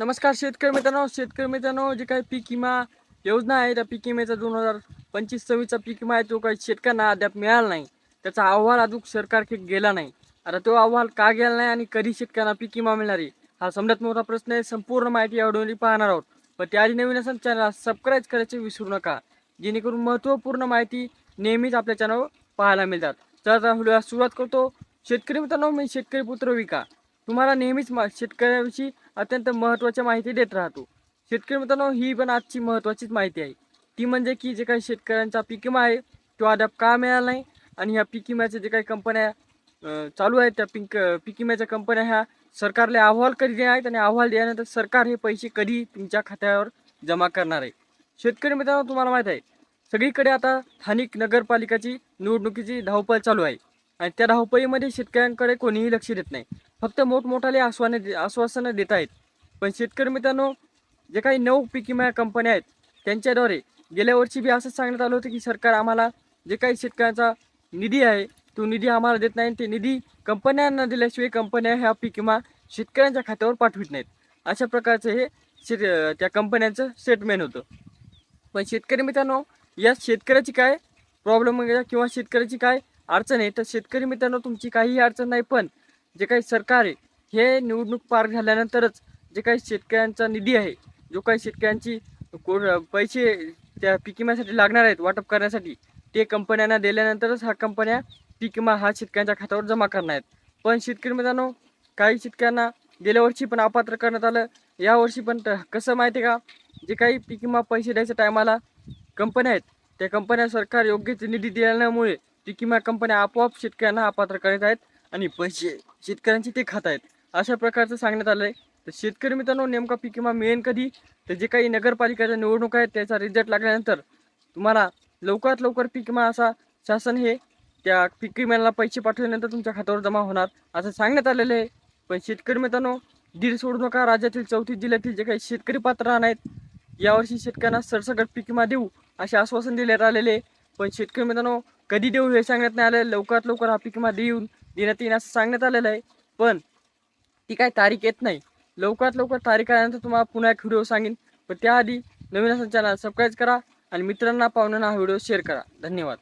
नमस्कार शेतकरी मित्रांनो शेतकरी मित्रांनो जे काही पीक विमा योजना आहे त्या पीक विम्याचा दोन हजार पंचवीस सव्वीसचा पीक विमा आहे तो काही शेतकऱ्यांना अद्याप मिळाला नाही. त्याचा अहवाल अजून सरकारकडे गेला नाही. आता तो अहवाल का गेला नाही आणि कधी शेतकऱ्यांना पीक विमा मिळणार आहे? हा समजात मोठा प्रश्न आहे. संपूर्ण माहिती या पाहणार आहोत. पण त्याआधी नवीन असेल चॅनल सबस्क्राईब करायचे विसरू नका. जेणेकरून महत्त्वपूर्ण माहिती नेहमीच आपल्या चॅनलवर पाहायला मिळतात. तर आता व्हिडिओला सुरुवात करतो. शेतकरी मित्रांनो मी शेतकरी पुत्र विका. तुम्हाला नेहमीच मा शेतकऱ्याविषयी अत्यंत महत्त्वाच्या माहिती देत राहतो. शेतकरी मित्रांनो ही पण आजची महत्त्वाचीच माहिती आहे. ती म्हणजे की जे काही शेतकऱ्यांचा पीक विमा आहे तो अद्याप का मिळाला नाही आणि ह्या पीक विम्याच्या जे काही कंपन्या चालू आहेत त्या पीक पीक विम्याच्या कंपन्या ह्या सरकारला अहवाल कधी देणार आहेत आणि अहवाल दिल्यानंतर सरकार हे पैसे कधी तुमच्या खात्यावर जमा करणार आहे? शेतकरी मित्रांनो तुम्हाला माहीत आहे सगळीकडे आता स्थानिक नगरपालिकाची निवडणुकीची धावपळ चालू आहे. आणि त्या धावपळीमध्ये शेतकऱ्यांकडे कोणीही लक्ष देत नाही. फक्त मोठमोठाले आश्वाने दे आश्वासनं देत आहेत पण शेतकरी मित्रांनो जे काही नऊ पीक विमा कंपन्या आहेत त्यांच्याद्वारे गेल्या वर्षी बी असंच सांगण्यात आलं होतं की सरकार आम्हाला जे काही शेतकऱ्यांचा निधी आहे तो निधी आम्हाला देत नाही ते निधी कंपन्यांना दिल्याशिवाय कंपन्या ह्या पीक विमा शेतकऱ्यांच्या खात्यावर पाठवित नाहीत. अशा प्रकारचं हे शेत त्या कंपन्यांचं स्टेटमेंट होतं. पण शेतकरी मित्रांनो या शेतकऱ्याची काय प्रॉब्लेम किंवा शेतकऱ्याची काय अडचण आहे तर शेतकरी मित्रांनो तुमची काहीही अडचण नाही पण जे काही सरकार आहे हे निवडणूक पार झाल्यानंतरच जे काही शेतकऱ्यांचा निधी आहे जो काही शेतकऱ्यांची को पैसे त्या पीक विम्यासाठी लागणार आहेत वाटप करण्यासाठी ते कंपन्यांना दिल्यानंतरच हा कंपन्या पीक विमा हा शेतकऱ्यांच्या खात्यावर जमा करणार आहेत. पण शेतकरी मित्रांनो काही शेतकऱ्यांना गेल्या वर्षी पण अपात्र करण्यात आलं. यावर्षी पण त- कसं माहिती आहे का? जे काही पीक विमा पैसे द्यायच्या टायमाला कंपन्या आहेत त्या कंपन्या सरकार योग्य निधी दिल्यामुळे पीक विमा कंपन्या आपोआप शेतकऱ्यांना अपात्र करत आहेत. आणि पैसे शेतकऱ्यांचे ते खात आहेत. अशा प्रकारचं सांगण्यात आलं आहे तर शेतकरी मित्रांनो नेमका पीक विमा मिळेल कधी? तर जे काही नगरपालिकेच्या निवडणूक आहेत त्याचा रिझल्ट लागल्यानंतर तुम्हाला लवकरात लवकर पीक विमा असा शासन हे त्या पीक विम्याला पैसे पाठवल्यानंतर तुमच्या खात्यावर जमा होणार असं सांगण्यात आलेलं आहे. पण शेतकरी मित्रांनो दीड सोडू नका. राज्यातील चौथी जिल्ह्यातील जे काही शेतकरी पात्र राहणार आहेत यावर्षी शेतकऱ्यांना सरसकट पीक विमा देऊ असे आश्वासन देण्यात आलेले आहे. पण शेतकरी मित्रांनो कधी देऊ हे सांगण्यात नाही आलं. लवकरात लवकर हा पीक विमा देऊन देण्यात येईल असं सांगण्यात आलेलं आहे. पण ती काय तारीख येत नाही. लवकरात लवकर तारीख आल्यानंतर तुम्हाला पुन्हा एक व्हिडिओ सांगेन. पण त्याआधी नवीन असं चॅनल सबस्क्राईब करा आणि मित्रांना पाहुण्यांना हा व्हिडिओ शेअर करा. धन्यवाद.